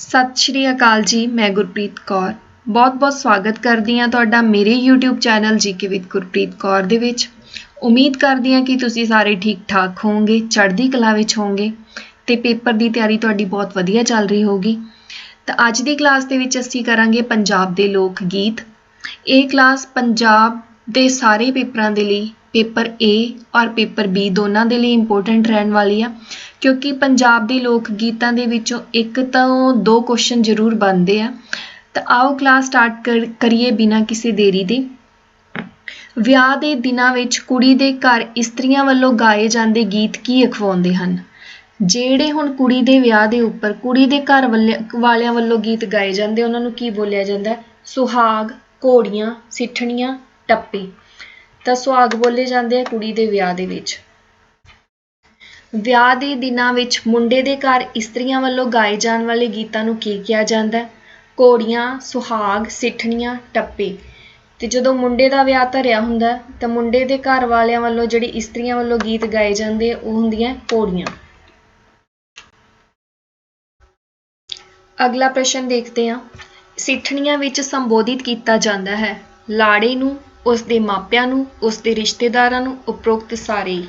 ਸਤਿ ਸ਼੍ਰੀ ਅਕਾਲ ਜੀ, ਮੈਂ ਗੁਰਪ੍ਰੀਤ ਕੌਰ। ਬਹੁਤ-ਬਹੁਤ ਸਵਾਗਤ ਕਰਦੀ ਹਾਂ ਤੁਹਾਡਾ ਮੇਰੇ YouTube channel GK with Gurpreet Kaur ਦੇ ਵਿੱਚ। ਉਮੀਦ ਕਰਦੀ ਹਾਂ ਕਿ ਤੁਸੀਂ ਸਾਰੇ ਠੀਕ-ਠਾਕ ਹੋਵੋਗੇ, ਚੜ੍ਹਦੀ ਕਲਾ ਵਿੱਚ ਹੋਵੋਗੇ ਤੇ ਪੇਪਰ ਦੀ ਤਿਆਰੀ ਤੁਹਾਡੀ ਬਹੁਤ ਵਧੀਆ ਚੱਲ ਰਹੀ ਹੋਊਗੀ। ਤਾਂ ਅੱਜ ਦੀ ਕਲਾਸ ਦੇ ਵਿੱਚ ਅਸੀਂ ਕਰਾਂਗੇ ਪੰਜਾਬ ਦੇ ਲੋਕ ਗੀਤ। ਇਹ ਕਲਾਸ ਪੰਜਾਬ ਦੇ ਸਾਰੇ ਪੇਪਰਾਂ ਦੇ ਲਈ ਪੇਪਰ ਏ ਔਰ ਪੇਪਰ ਬੀ ਦੋਨਾਂ ਦੇ ਲਈ ਇੰਪੋਰਟੈਂਟ ਰਹਿਣ ਵਾਲੀ ਆ, ਕਿਉਂਕਿ ਪੰਜਾਬ ਦੇ ਲੋਕ ਗੀਤਾਂ ਦੇ ਵਿੱਚੋਂ ਇੱਕ ਤੋਂ ਦੋ ਕੁਐਸਚਨ ਜ਼ਰੂਰ ਬਣਦੇ ਆ। ਤਾਂ ਆਓ ਕਲਾਸ ਸਟਾਰਟ ਕਰੀਏ ਬਿਨਾਂ ਕਿਸੇ ਦੇਰੀ ਦੇ। ਵਿਆਹ ਦੇ ਦਿਨਾਂ ਵਿੱਚ ਕੁੜੀ ਦੇ ਘਰ ਇਸਤਰੀਆਂ ਵੱਲੋਂ ਗਾਏ ਜਾਂਦੇ ਗੀਤ ਕੀ ਅਖਵਾਉਂਦੇ ਹਨ? ਜਿਹੜੇ ਹੁਣ ਕੁੜੀ ਦੇ ਵਿਆਹ ਦੇ ਉੱਪਰ ਕੁੜੀ ਦੇ ਘਰ ਵਾਲਿਆਂ ਵੱਲੋਂ ਗੀਤ ਗਾਏ ਜਾਂਦੇ, ਉਹਨਾਂ ਨੂੰ ਕੀ ਬੋਲਿਆ ਜਾਂਦਾ ਸੁਹਾਗ, ਘੋੜੀਆਂ, ਸਿੱਠਣੀਆਂ, ਟੱਪੇ। ਤਾਂ ਸੁਹਾਗ ਬੋਲੇ ਜਾਂਦੇ ਆ ਕੁੜੀ ਦੇ ਵਿਆਹ ਦੇ ਵਿੱਚ। ਵਿਆਹ ਦੇ ਦਿਨਾਂ ਵਿੱਚ ਮੁੰਡੇ ਦੇ ਘਰ ਇਸਤਰੀਆਂ ਵੱਲੋਂ ਗਾਏ ਜਾਣ ਵਾਲੇ ਗੀਤਾਂ ਨੂੰ ਕੀ ਕਿਹਾ ਜਾਂਦਾ ਘੋੜੀਆਂ, ਸੁਹਾਗ, ਸਿੱਠਣੀਆਂ, ਟੱਪੇ। ਤੇ ਜਦੋਂ ਮੁੰਡੇ ਦਾ ਵਿਆਹ ਧਰਿਆ ਹੁੰਦਾ ਤਾਂ ਮੁੰਡੇ ਦੇ ਘਰ ਵਾਲਿਆਂ ਵੱਲੋਂ ਜਿਹੜੀ ਇਸਤਰੀਆਂ ਵੱਲੋਂ ਗੀਤ ਗਾਏ ਜਾਂਦੇ ਉਹ ਹੁੰਦੀਆਂ ਘੋੜੀਆਂ। ਅਗਲਾ ਪ੍ਰਸ਼ਨ ਦੇਖਦੇ ਹਾਂ। ਸਿੱਠਣੀਆਂ ਵਿੱਚ ਸੰਬੋਧਿਤ ਕੀਤਾ ਜਾਂਦਾ ਹੈ, ਲਾੜੇ ਨੂੰ ਉਸ ਦੇ ਮਾਪਿਆਂ ਨੂੰ, ਉਸ ਦੇ ਰਿਸ਼ਤੇਦਾਰਾਂ ਨੂੰ ਉਪਰੋਕਤ ਸਾਰੇ।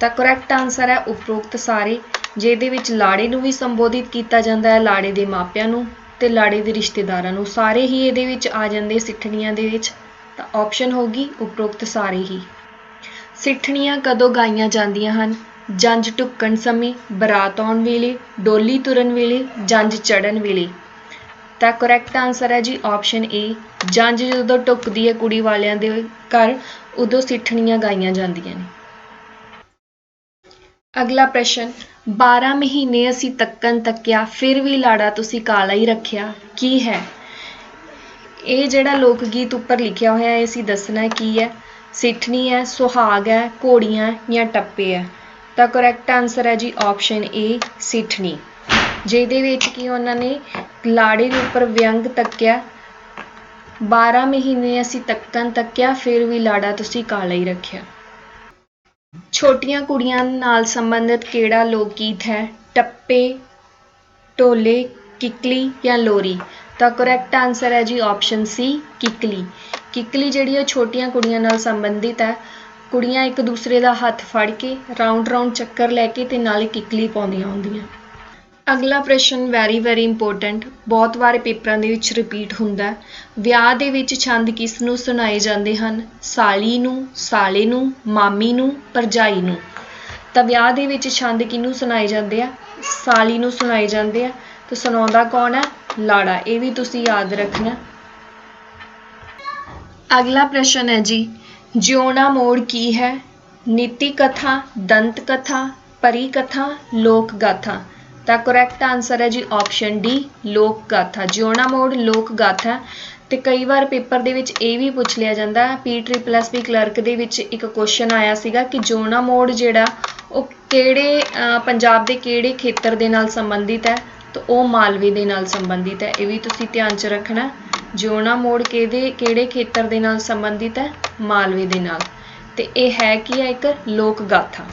ਤਾਂ ਕਰੈਕਟ ਆਨਸਰ ਹੈ ਉਪਰੋਕਤ ਸਾਰੇ, ਜਿਹਦੇ ਵਿੱਚ ਲਾੜੇ ਨੂੰ ਵੀ ਸੰਬੋਧਿਤ ਕੀਤਾ ਜਾਂਦਾ ਹੈ, ਲਾੜੇ ਦੇ ਮਾਪਿਆਂ ਨੂੰ ਤੇ ਲਾੜੇ ਦੇ ਰਿਸ਼ਤੇਦਾਰਾਂ ਨੂੰ। ਸਾਰੇ ਹੀ ਇਹਦੇ ਵਿੱਚ ਆ ਜਾਂਦੇ ਸਿੱਠਣੀਆਂ ਦੇ ਵਿੱਚ। ਤਾਂ ਆਪਸ਼ਨ ਹੋਗੀ ਉਪਰੋਕਤ ਸਾਰੇ ਹੀ। ਸਿੱਠਣੀਆਂ ਕਦੋਂ ਗਾਈਆਂ ਜਾਂਦੀਆਂ ਹਨ? ਜੰਜ ਟੁੱਕਣ ਸਮੇਂ, ਬਰਾਤ ਆਉਣ ਵੇਲੇ, ਡੋਲੀ ਤੁਰਨ ਵੇਲੇ ਜੰਜ ਚੜਨ ਵੇਲੇ। ਤਾਂ ਕਰੈਕਟ ਆਨਸਰ ਹੈ ਜੀ ਆਪਸ਼ਨ ਏ ਜੰਜ ਜਦੋਂ ਟੁੱਕਦੀ ਹੈ ਕੁੜੀ ਵਾਲਿਆਂ ਦੇ ਘਰ, ਉਦੋਂ ਸਿੱਠਣੀਆਂ ਗਾਈਆਂ ਜਾਂਦੀਆਂ ਨੇ। ਅਗਲਾ ਪ੍ਰਸ਼ਨ 12 ਮਹੀਨੇ ਅਸੀਂ ਤੱਕਣ ਤੱਕਿਆ, ਫਿਰ ਵੀ ਲਾੜਾ ਤੁਸੀਂ ਕਾਲਾ ਹੀ ਰੱਖਿਆ, ਕੀ ਹੈ? ਇਹ ਜਿਹੜਾ ਲੋਕ ਗੀਤ ਉੱਪਰ ਲਿਖਿਆ ਹੋਇਆ ਹੈ, ਅਸੀਂ ਦੱਸਣਾ ਕੀ ਹੈ? ਸਿੱਠਣੀ ਹੈ, ਸੁਹਾਗ ਹੈ, ਘੋੜੀਆਂ ਜਾਂ ਟੱਪੇ ਹੈ। ਤਾਂ ਕਰੈਕਟ ਆਨਸਰ ਹੈ ਜੀ ਆਪਸ਼ਨ ਏ ਸਿੱਠਣੀ। ਜਿਹਦੇ ਵਿੱਚ ਕੀ ਉਹਨਾਂ ਨੇ ਲਾੜੇ ਦੇ ਉੱਪਰ ਵਿਅੰਗ ਤੱਕਿਆ। 12 ਮਹੀਨੇ ਅਸੀਂ ਤੱਕਣ ਤੱਕਿਆ, ਫਿਰ ਵੀ ਲਾੜਾ ਤੁਸੀਂ ਕਾਲਾ ਹੀ ਰੱਖਿਆ। ਛੋਟੀਆਂ ਕੁੜੀਆਂ ਨਾਲ ਸੰਬੰਧਿਤ ਕਿਹੜਾ ਲੋਕ ਗੀਤ ਹੈ? ਟੱਪੇ, ਢੋਲੇ, ਕਿਕਲੀ ਜਾਂ ਲੋਰੀ? ਤਾਂ ਕਰੈਕਟ ਆਨਸਰ ਹੈ ਜੀ ਆਪਸ਼ਨ ਸੀ ਕਿਕਲੀ। ਕਿਕਲੀ ਜਿਹੜੀ ਹੈ ਛੋਟੀਆਂ ਕੁੜੀਆਂ ਨਾਲ ਸੰਬੰਧਿਤ ਹੈ। ਕੁੜੀਆਂ ਇੱਕ ਦੂਸਰੇ ਦਾ ਹੱਥ ਫੜ ਕੇ ਰਾਉਂਡ ਰਾਉਂਡ ਚੱਕਰ ਲੈ ਕੇ ਤੇ ਨਾਲੇ ਕਿਕਲੀ ਪਾਉਂਦੀਆਂ ਹੁੰਦੀਆਂ। ਅਗਲਾ ਪ੍ਰਸ਼ਨ ਵੈਰੀ ਵੈਰੀ ਇੰਪੋਰਟੈਂਟ ਬਹੁਤ ਵਾਰ ਪੇਪਰਾਂ ਦੇ ਵਿੱਚ ਰਿਪੀਟ ਹੁੰਦਾ ਵਿਆਹ ਦੇ ਵਿੱਚ ਛੰਦ ਕਿਸ ਨੂੰ ਸੁਣਾਏ ਜਾਂਦੇ ਹਨ? ਸਾਲੀ ਨੂੰ, ਸਾਲੇ ਨੂੰ, ਮਾਮੀ ਨੂੰ ਪਰਜਾਈ ਨੂੰ? ਤਾਂ ਵਿਆਹ ਦੇ ਵਿੱਚ ਛੰਦ ਕਿਹਨੂੰ ਸੁਣਾਏ ਜਾਂਦੇ ਆ? ਸਾਲੀ ਨੂੰ ਸੁਣਾਏ ਜਾਂਦੇ ਆ। ਤੇ ਸੁਣਾਉਂਦਾ ਕੌਣ ਹੈ ਲਾੜਾ, ਇਹ ਵੀ ਤੁਸੀਂ ਯਾਦ ਰੱਖਣਾ। ਅਗਲਾ ਪ੍ਰਸ਼ਨ ਹੈ ਜੀ, ਜਿਉਣਾ ਮੋੜ ਕੀ ਹੈ? ਨੀਤੀ ਕਥਾ, ਦੰਤ ਕਥਾ, ਪਰੀ ਕਥਾ, ਲੋਕ ਗਾਥਾ। ਤਾਂ ਕਰੈਕਟ ਆਨਸਰ ਹੈ ਜੀ ਆਪਸ਼ਨ ਡੀ ਲੋਕ ਗਾਥਾ। ਜਿਉਣਾ ਮੋੜ ਲੋਕ ਗਾਥਾ। ਤੇ ਕਈ ਵਾਰ ਪੇਪਰ ਦੇ ਵਿੱਚ ਇਹ ਵੀ ਪੁੱਛ ਲਿਆ ਜਾਂਦਾ P triple S P clerk ਦੇ ਵਿੱਚ ਇੱਕ ਕੁਐਸਚਨ ਆਇਆ ਸੀਗਾ ਕਿ ਜਿਉਣਾ ਮੋੜ ਜਿਹੜਾ, ਉਹ ਕਿਹੜੇ ਪੰਜਾਬ ਦੇ ਕਿਹੜੇ ਖੇਤਰ ਦੇ ਨਾਲ ਸੰਬੰਧਿਤ ਹੈ? ਤਾਂ ਉਹ ਮਾਲਵੇ ਦੇ ਨਾਲ ਸੰਬੰਧਿਤ ਹੈ। ਇਹ ਵੀ ਤੁਸੀਂ ਧਿਆਨ 'ਚ ਰੱਖਣਾ। ਜਿਉਣਾ ਮੋੜ ਕਿਹਦੇ, ਕਿਹੜੇ ਖੇਤਰ ਦੇ ਨਾਲ ਸੰਬੰਧਿਤ ਹੈ? ਮਾਲਵੇ ਦੇ ਨਾਲ। ਤੇ ਇਹ ਹੈ ਕੀ ਹੈ ਇੱਕ ਲੋਕ ਗਾਥਾ।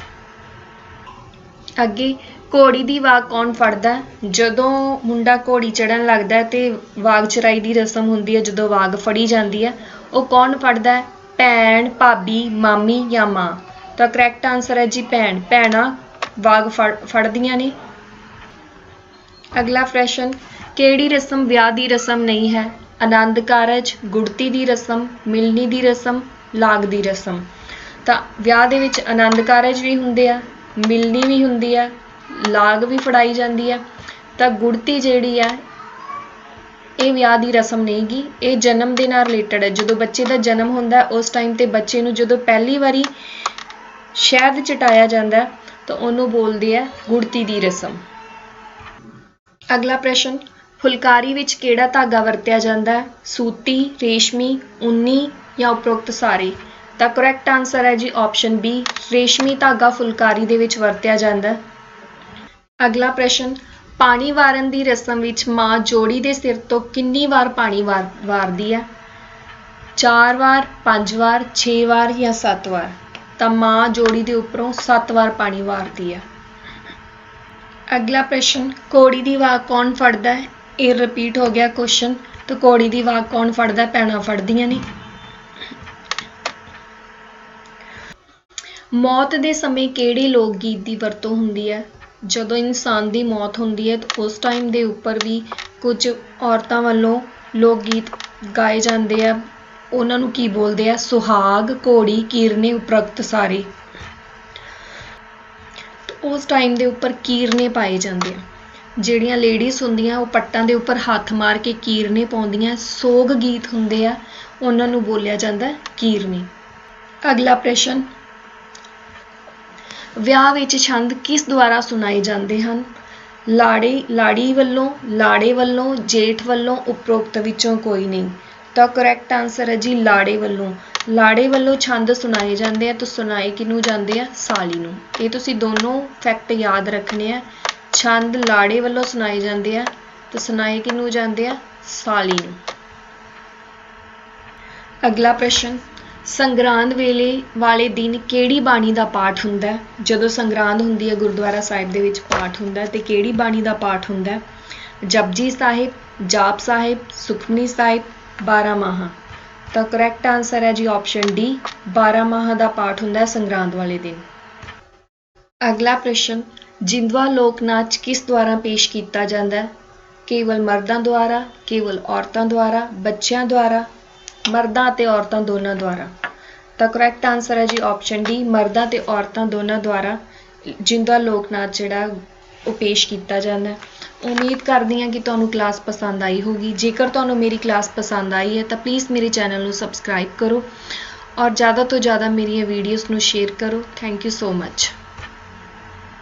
ਅੱਗੇ ਘੋੜੀ ਦੀ ਵਾਗ ਕੌਣ ਫੜਦਾ? ਜਦੋਂ ਮੁੰਡਾ ਘੋੜੀ ਚੜਨ ਲੱਗਦਾ ਤੇ ਵਾਗ ਚਰਾਈ ਦੀ ਰਸਮ ਹੁੰਦੀ ਹੈ, ਜਦੋਂ ਵਾਗ ਫੜੀ ਜਾਂਦੀ ਹੈ, ਉਹ ਕੌਣ ਫੜਦਾ? ਭੈਣ, ਭਾਬੀ, ਮਾਮੀ ਜਾਂ ਮਾਂ? ਤਾਂ ਕਰੈਕਟ ਆਨਸਰ ਹੈ ਜੀ ਭੈਣ। ਭੈਣਾਂ ਵਾਗ ਫੜਦੀਆਂ ਨੇ। ਅਗਲਾ ਪ੍ਰਸ਼ਨ, ਕਿਹੜੀ ਰਸਮ ਵਿਆਹ ਦੀ ਰਸਮ ਨਹੀਂ ਹੈ? ਆਨੰਦ ਕਾਰਜ, ਗੁੜਤੀ ਦੀ ਰਸਮ, ਮਿਲਣੀ ਦੀ ਰਸਮ, ਲਾਗ ਦੀ ਰਸਮ। ਤਾਂ ਵਿਆਹ ਦੇ ਵਿੱਚ ਆਨੰਦ ਕਾਰਜ ਵੀ ਹੁੰਦੇ ਆ, ਮਿਲਣੀ ਵੀ ਹੁੰਦੀ ਆ ਲਾਗ ਵੀ ਫੜਾਈ ਜਾਂਦੀ ਹੈ, ਤਾਂ ਗੁੜਤੀ ਜਿਹੜੀ ਹੈ, ਇਹ ਵਿਆਹ ਦੀ ਰਸਮ ਨਹੀਂਗੀ ਇਹ ਜਨਮ ਦੇ ਨਾਲ ਰਿਲੇਟਡ ਹੈ। ਜਦੋਂ ਬੱਚੇ ਦਾ ਜਨਮ ਹੁੰਦਾ ਉਸ ਟਾਈਮ ਤੇ ਬੱਚੇ ਨੂੰ ਜਦੋਂ ਪਹਿਲੀ ਵਾਰੀ ਸ਼ਹਿਦ ਚਟਾਇਆ ਜਾਂਦਾ ਤਾਂ ਉਹਨੂੰ ਬੋਲਦੇ ਆ ਗੁੜਤੀ ਦੀ ਰਸਮ। ਅਗਲਾ ਪ੍ਰਸ਼ਨ, ਫੁਲਕਾਰੀ ਵਿੱਚ ਕਿਹੜਾ ਧਾਗਾ ਵਰਤਿਆ ਜਾਂਦਾ ਹੈ? ਸੂਤੀ, ਰੇਸ਼ਮੀ, ਉਨੀ ਜਾਂ ਉਪਰੋਕਤ ਸਾਰੇ? ਤਾਂ ਕਰੈਕਟ ਆਨਸਰ ਹੈ ਜੀ ਆਪਸ਼ਨ ਬੀ ਰੇਸ਼ਮੀ ਧਾਗਾ ਫੁਲਕਾਰੀ ਦੇ ਵਿੱਚ ਵਰਤਿਆ ਜਾਂਦਾ ਹੈ। ਅਗਲਾ ਪ੍ਰਸ਼ਨ, ਪਾਣੀ ਵਾਰਨ ਦੀ ਰਸਮ ਵਿੱਚ ਮਾਂ ਜੋੜੀ ਦੇ ਸਿਰ ਤੋਂ ਕਿੰਨੀ ਵਾਰ ਪਾਣੀ ਵਾਰ, ਵਾਰਦੀ ਹੈ? ਚਾਰ ਵਾਰ, ਪੰਜ ਵਾਰ 6 ਵਾਰ ਜਾਂ 7 ਵਾਰ? ਤਾਂ ਮਾਂ ਜੋੜੀ ਦੇ ਉੱਪਰੋਂ 7 ਵਾਰ ਪਾਣੀ ਵਾਰਦੀ ਹੈ। ਅਗਲਾ ਪ੍ਰਸ਼ਨ, ਘੋੜੀ ਦੀ ਵਾਗ ਕੌਣ ਫੜਦਾ ਹੈ? ਇਹ ਰਿਪੀਟ ਹੋ ਗਿਆ ਕੁਐਸਚਨ ਤੇ ਘੋੜੀ ਦੀ ਵਾਗ ਕੌਣ ਫੜਦਾ ਪੈਣਾ ਫੜਦੀਆਂ ਨੇ ਮੌਤ ਦੇ ਸਮੇਂ ਕਿਹੜੇ ਲੋਕ ਗੀਤ ਦੀ ਵਰਤੋਂ ਹੁੰਦੀ ਹੈ? ਜਦੋਂ ਇਨਸਾਨ ਦੀ ਮੌਤ ਹੁੰਦੀ ਹੈ ਤਾਂ ਉਸ ਟਾਈਮ ਦੇ ਉੱਪਰ ਵੀ ਕੁਝ ਔਰਤਾਂ ਵੱਲੋਂ ਲੋਕ ਗੀਤ ਗਾਏ ਜਾਂਦੇ ਆ। ਉਹਨਾਂ ਨੂੰ ਕੀ ਬੋਲਦੇ ਆ? ਸੁਹਾਗ, ਘੋੜੀ, ਕੀਰਨੇ, ਉਪਰਕਤ ਸਾਰੇ। ਉਸ ਟਾਈਮ ਦੇ ਉੱਪਰ ਕੀਰਨੇ ਪਾਏ ਜਾਂਦੇ ਆ। ਜਿਹੜੀਆਂ ਲੇਡੀਜ਼ ਹੁੰਦੀਆਂ, ਉਹ ਪੱਟਾਂ ਦੇ ਉੱਪਰ ਹੱਥ ਮਾਰ ਕੇ ਕੀਰਨੇ ਪਾਉਂਦੀਆਂ। ਸੋਗ ਗੀਤ ਹੁੰਦੇ ਆ, ਉਹਨਾਂ ਨੂੰ ਬੋਲਿਆ ਜਾਂਦਾ ਕੀਰਨੇ। ਅਗਲਾ ਪ੍ਰਸ਼ਨ ਵਿਆਹ ਵਿੱਚ ਛੰਦ ਕਿਸ ਦੁਆਰਾ ਸੁਣਾਏ ਜਾਂਦੇ ਹਨ? ਲਾੜੇ, ਲਾੜੀ ਵੱਲੋਂ, ਲਾੜੇ ਵੱਲੋਂ, ਜੇਠ ਵੱਲੋਂ, ਉਪਰੋਕਤ ਵਿੱਚੋਂ ਕੋਈ ਨਹੀਂ। ਤਾਂ ਕਰੈਕਟ ਆਨਸਰ ਹੈ ਜੀ ਲਾੜੇ ਵੱਲੋਂ। ਲਾੜੇ ਵੱਲੋਂ ਛੰਦ ਸੁਣਾਏ ਜਾਂਦੇ ਆ, ਤਾਂ ਸੁਣਾਏ ਕਿਹਨੂੰ ਜਾਂਦੇ ਆ? ਸਾਲੀ ਨੂੰ। ਇਹ ਤੁਸੀਂ ਦੋਨੋਂ ਫੈਕਟ ਯਾਦ ਰੱਖਣੇ ਆ। ਛੰਦ ਲਾੜੇ ਵੱਲੋਂ ਸੁਣਾਏ ਜਾਂਦੇ ਆ, ਤਾਂ ਸੁਣਾਏ ਕਿਹਨੂੰ ਜਾਂਦੇ ਆ? ਸਾਲੀ ਨੂੰ। ਅਗਲਾ ਪ੍ਰਸ਼ਨ। ਸੰਗਰਾਂਦ ਵੇਲੇ ਵਾਲੇ ਦਿਨ ਕਿਹੜੀ ਬਾਣੀ ਦਾ ਪਾਠ ਹੁੰਦਾ ਹੈ? ਜਦੋਂ ਸੰਗਰਾਂਦ ਹੁੰਦੀ ਹੈ, ਗੁਰਦੁਆਰਾ ਸਾਹਿਬ ਦੇ ਵਿੱਚ ਪਾਠ ਹੁੰਦਾ ਹੈ, ਤੇ ਕਿਹੜੀ ਬਾਣੀ ਦਾ ਪਾਠ ਹੁੰਦਾ ਹੈ? ਜਪਜੀ ਸਾਹਿਬ, ਜਾਪ ਸਾਹਿਬ, ਸੁਖਮਨੀ ਸਾਹਿਬ 12 ਮਾਹ। ਤਾਂ ਕਰੈਕਟ ਆਨਸਰ ਹੈ ਜੀ ਆਪਸ਼ਨ ਡੀ 12 ਮਾਹ ਦਾ ਪਾਠ ਹੁੰਦਾ ਹੈ ਸੰਗਰਾਂਦ ਵਾਲੇ ਦਿਨ। ਅਗਲਾ ਪ੍ਰਸ਼ਨ, ਜਿੰਦਵਾ ਲੋਕ ਨਾਚ ਕਿਸ ਦੁਆਰਾ ਪੇਸ਼ ਕੀਤਾ ਜਾਂਦਾ ਹੈ? ਕੇਵਲ ਮਰਦਾਂ ਦੁਆਰਾ, ਕੇਵਲ ਔਰਤਾਂ ਦੁਆਰਾ, ਬੱਚਿਆਂ ਦੁਆਰਾ ਮਰਦਾਂ ਅਤੇ ਔਰਤਾਂ ਦੋਨਾਂ ਦੁਆਰਾ। ਤਾਂ ਕਰੈਕਟ ਆਨਸਰ ਹੈ ਜੀ ਆਪਸ਼ਨ ਡੀ ਮਰਦਾਂ ਤੇ ਔਰਤਾਂ ਦੋਨਾਂ ਦੁਆਰਾ, ਜਿੰਦਾ ਲੋਕ ਨਾਚ ਜਿਹੜਾ ਉਹ ਪੇਸ਼ ਕੀਤਾ ਜਾਂਦਾ ਹੈ। ਉਮੀਦ ਕਰਦੀ ਹਾਂ ਕਿ ਤੁਹਾਨੂੰ ਕਲਾਸ ਪਸੰਦ ਆਈ ਹੋਗੀ ਜੇਕਰ ਤੁਹਾਨੂੰ ਮੇਰੀ ਕਲਾਸ ਪਸੰਦ ਆਈ ਹੈ, ਤਾਂ ਪਲੀਜ਼ ਮੇਰੇ ਚੈਨਲ ਨੂੰ ਸਬਸਕ੍ਰਾਈਬ ਕਰੋ ਔਰ ਜ਼ਿਆਦਾ ਤੋਂ ਜ਼ਿਆਦਾ ਮੇਰੀਆਂ ਵੀਡੀਓਜ਼ ਨੂੰ ਸ਼ੇਅਰ ਕਰੋ। Thank you so much